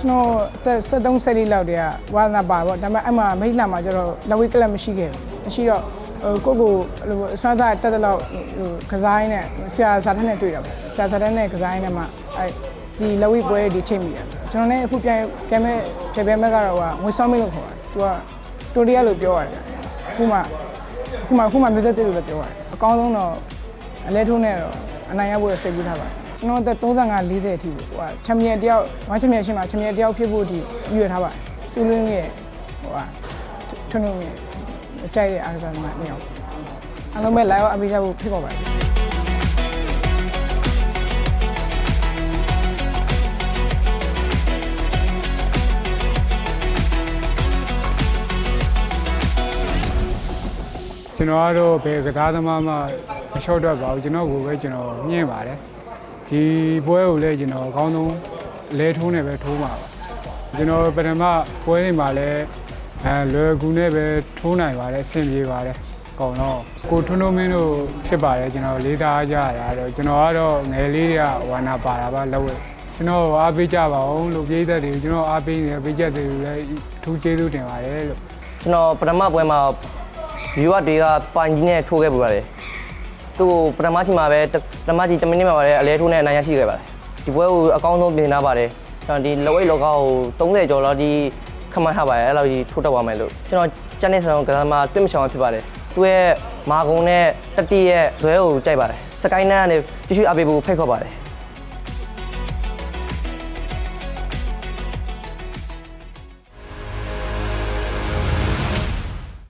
ကျွန်တော်အသက်73 74လောက်တည်းကဝါသနာပါပေါ့ဒါပေမဲ့အဲ့မှာမိလာမှာကျတော့လက်ဝဲကလပ်မရှိခဲ့ဘူးမရှိတော့ဟိုကိုယ့်ကိုယ်ဟိုအစွမ်းသားတက်တဲ့လောက်ဟိုကစားရင်းနဲ့ဆရာစာထက်နဲ့တွေ့တာပေါ့ဆရာစာထက်နဲ့ကစားရင်းနဲ့မှအဲ့ဒီလက်ဝဲပွဲတွေချိန်မိတယ်ကျွန်တော်လည်းအခုပြန်ပြန်မဲ့ပြန်ပြန်မဲ့ကတော့ကငွေဆောင်မင်းလို့ခေါ်တယ်သူကတိုရီယာလို့ပြောရတယ်အခုမှအခုမှအခုမှမျိုးဆက်တစ်လို့လည်းပြောရတယ်အကောင်းဆုံးတော့အလဲထိုးနဲ့တော့အနိုင်ရဖို့စိတ်ကူးထားပါတယ် ကျွန်တော်အသက်35 40အထိဟိုကချန်ပီယံတယောက်ဝမ်ချန်ပီယံရှင်းမှာချန်ပီယံတယောက်ဖြစ်ဖို့အထိရွေထားပါတယ်စူးလင်းရဲ့ဟိုကထွန်းထွန်းရဲ့အကြိုက်ရဲ့အားကစားသမားနှစ်ယောက်အားလုံးပဲလာရောက်အပိကြဖို့ဖြစ်ပေါ်ပါတယ်ကျွန်တော်ကတော့ဘယ်ကစားသမားမှမလျှော့တော့ပါဘူးကျွန်တော်ကိုပဲကျွန်တော်ညှင့်ပါတယ် ဒီပွဲကိုလည်းကျွန်တော်အကောင်းဆုံးလဲထိုးနေပဲထိုးမှာပါကျွန်တော်ပထမပွဲတွေမှာလည်းအဲလွယ်ကူနဲ့ပဲထိုးနိုင်ပါတယ်အဆင်ပြေပါတယ်အကောင်တော့ကိုထွန်းထွန်းမင်းတို့ဖြစ်ပါတယ်ကျွန်တော်လေးသားကြရတာတော့ကျွန်တော်ကတော့ငယ်လေးတွေကဝါနာပါတာပါလောက်ဝဲကျွန်တော်အားပေးကြပါအောင်လို့ပြည်သက်တွေကိုကျွန်တော်အားပေးနေပေးချက်တွေကိုလည်းအထူးကျေးဇူးတင်ပါတယ်လို့ကျွန်တော်ပထမပွဲမှာ view တွေကပိုင်ကြီးနဲ့ထိုးခဲ့ပူပါတယ် သူ့ကိုပထမချိန်မှာပဲတပထမချိန်10မိနစ်မှာပဲအလဲထိုးနဲ့အနိုင်ရရှိခဲ့ပါတယ်ဒီပွဲကိုအကောင်းဆုံးပြင်ထားပါတယ်ကျွန်တော်ဒီလောဝိတ်လောကကို30ကျော်လောက်ဒီခမတ်ထားပါတယ်အဲ့လိုကြီးထိုးတက်သွားမယ်လို့ကျွန်တော်ကျန်တဲ့ဆောင်ကစားသမားတွင့်မချောင်ဖြစ်ပါတယ်သူ့ရဲ့မာကုံနဲ့တတိရဲ့ဇွဲကိုကြိုက်ပါတယ်စကိုင်းနန်းကနေတ िश အပေးဖို့ဖိတ်ခေါ်ပါတယ်